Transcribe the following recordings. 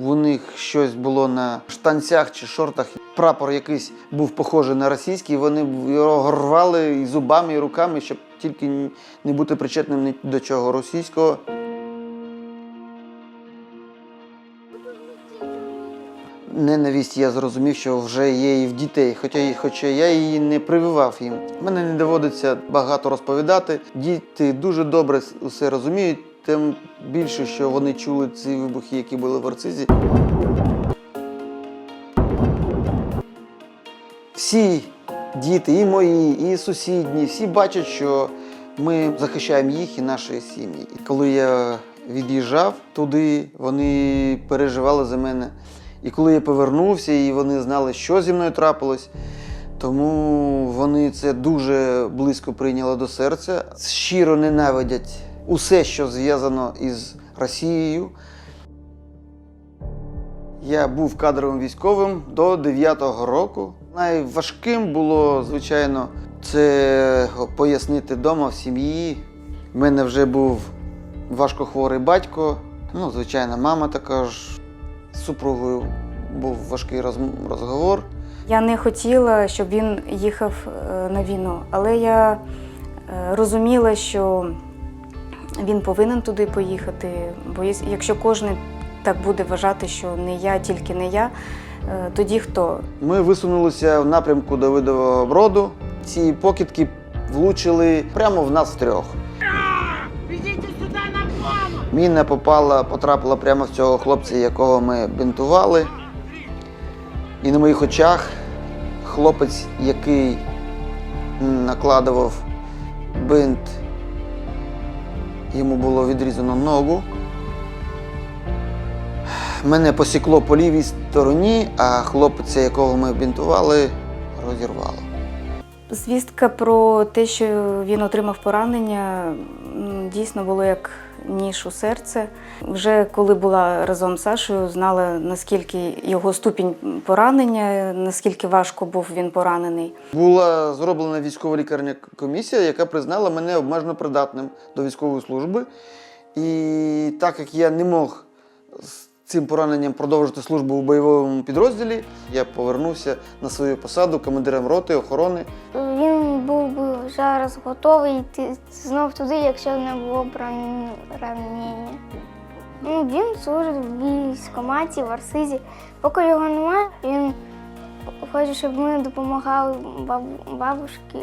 У них щось було на штанцях чи шортах. Прапор якийсь був похожий на російський. Вони його рвали і зубами, і руками, щоб тільки не бути причетним ні до чого російського. Ненависть я зрозумів, що вже є і в дітей, хоча, хоча я її не прививав їм. Мене не доводиться багато розповідати. Діти дуже добре все розуміють, тим більше, що вони чули ці вибухи, які були в Арцизі. Всі діти, і мої, і сусідні, всі бачать, що ми захищаємо їх і наші сім'ї. І коли я від'їжджав туди, вони переживали за мене. І коли я повернувся, і вони знали, що зі мною трапилось, тому вони це дуже близько прийняли до серця, щиро ненавидять усе, що зв'язано із Росією. Я був кадровим військовим до 9-го року. Найважким було, звичайно, це пояснити вдома в сім'ї. У мене вже був важкохворий батько, ну, звичайно, мама також. З супругою був важкий розговор. Я не хотіла, щоб він їхав е, на війну, але я е, розуміла, що він повинен туди поїхати. Бо якщо кожен так буде вважати, що не я, тільки не я, е, тоді хто? Ми висунулися в напрямку Давидового броду. Ці покидки влучили прямо в нас трьох. Міна попала, потрапила прямо в цього хлопця, якого ми бінтували. І на моїх очах хлопець, який накладував бинт, йому було відрізано ногу. Мене посікло по лівій стороні, а хлопця, якого ми бінтували, розірвало. Звістка про те, що він отримав поранення, дійсно було як ніж у серце. Вже коли була разом з Сашою, знала наскільки його ступінь поранення, наскільки важко був він поранений. Була зроблена військова лікарня комісія, яка признала мене обмежено придатним до військової служби. І так як я не мог з цим пораненням продовжити службу у бойовому підрозділі, я повернувся на свою посаду командиром роти охорони. Зараз готовий йти знов туди, якщо не було бран- ранення. Ну, він служить в військкоматі в Арсизі. Поки його немає, він хоче, щоб ми допомагали баб- бабушці.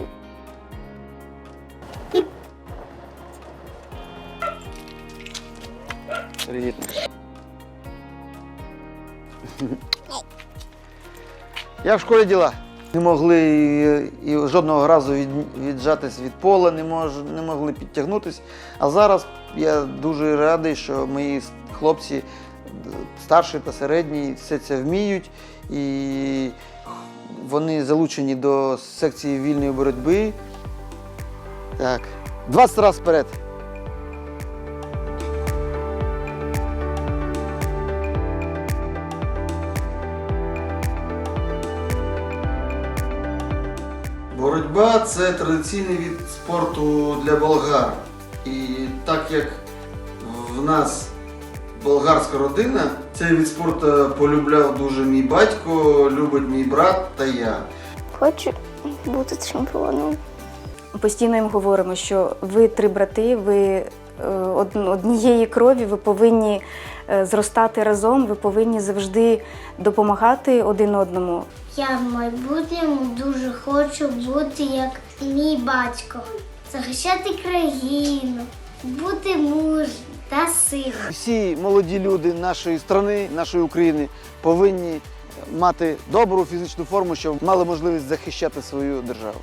Привіт. Я в школі діла. Не могли і, жодного разу від, віджатись від пола, не, мож, не могли підтягнутися. А зараз я дуже радий, що мої хлопці старші та середні все це вміють. І вони залучені до секції вільної боротьби. Так. 20 разів вперед. Боротьба це традиційний від спорту для болгар. І так як в нас болгарська родина, цей від спорту полюбляв дуже мій батько, любить мій брат та я. Хочу бути чемпіоном. Постійно їм говоримо, що ви три брати, ви однієї крові, ви повинні е, зростати разом, ви повинні завжди допомагати один одному. Я в майбутньому дуже хочу бути як мій батько, захищати країну, бути мужнім та сильним. Всі молоді люди нашої країни, нашої України повинні мати добру фізичну форму, щоб мали можливість захищати свою державу.